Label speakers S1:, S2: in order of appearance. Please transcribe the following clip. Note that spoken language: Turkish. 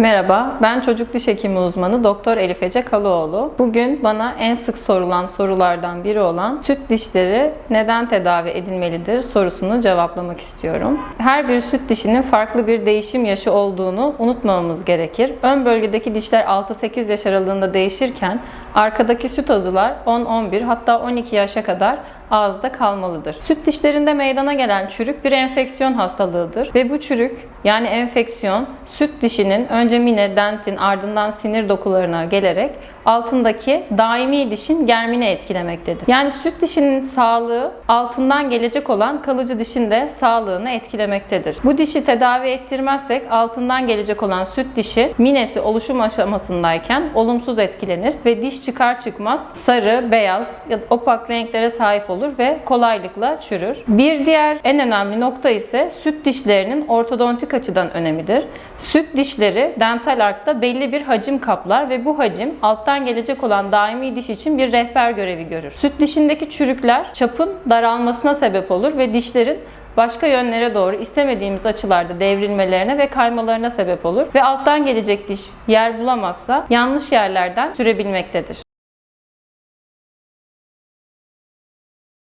S1: Merhaba, ben çocuk diş hekimi uzmanı Doktor Elif Ece Kalıoğlu. Bugün bana en sık sorulan sorulardan biri olan süt dişleri neden tedavi edilmelidir sorusunu cevaplamak istiyorum. Her bir süt dişinin farklı bir değişim yaşı olduğunu unutmamamız gerekir. Ön bölgedeki dişler 6-8 yaş aralığında değişirken arkadaki süt azılar 10-11 hatta 12 yaşa kadar ağızda kalmalıdır. Süt dişlerinde meydana gelen çürük bir enfeksiyon hastalığıdır ve bu çürük yani enfeksiyon süt dişinin önce mine, dentin ardından sinir dokularına gelerek altındaki daimi dişin germini etkilemektedir. Yani süt dişinin sağlığı altından gelecek olan kalıcı dişin de sağlığını etkilemektedir. Bu dişi tedavi ettirmezsek altından gelecek olan süt dişi minesi oluşum aşamasındayken olumsuz etkilenir ve diş çıkar çıkmaz sarı, beyaz ya da opak renklere sahip olur ve kolaylıkla çürür. Bir diğer en önemli nokta ise süt dişlerinin ortodontik açıdan önemidir. Süt dişleri dental arkta belli bir hacim kaplar ve bu hacim alttan gelecek olan daimi diş için bir rehber görevi görür. Süt dişindeki çürükler çapın daralmasına sebep olur ve dişlerin başka yönlere doğru istemediğimiz açılarda devrilmelerine ve kaymalarına sebep olur ve alttan gelecek diş yer bulamazsa yanlış yerlerden sürebilmektedir.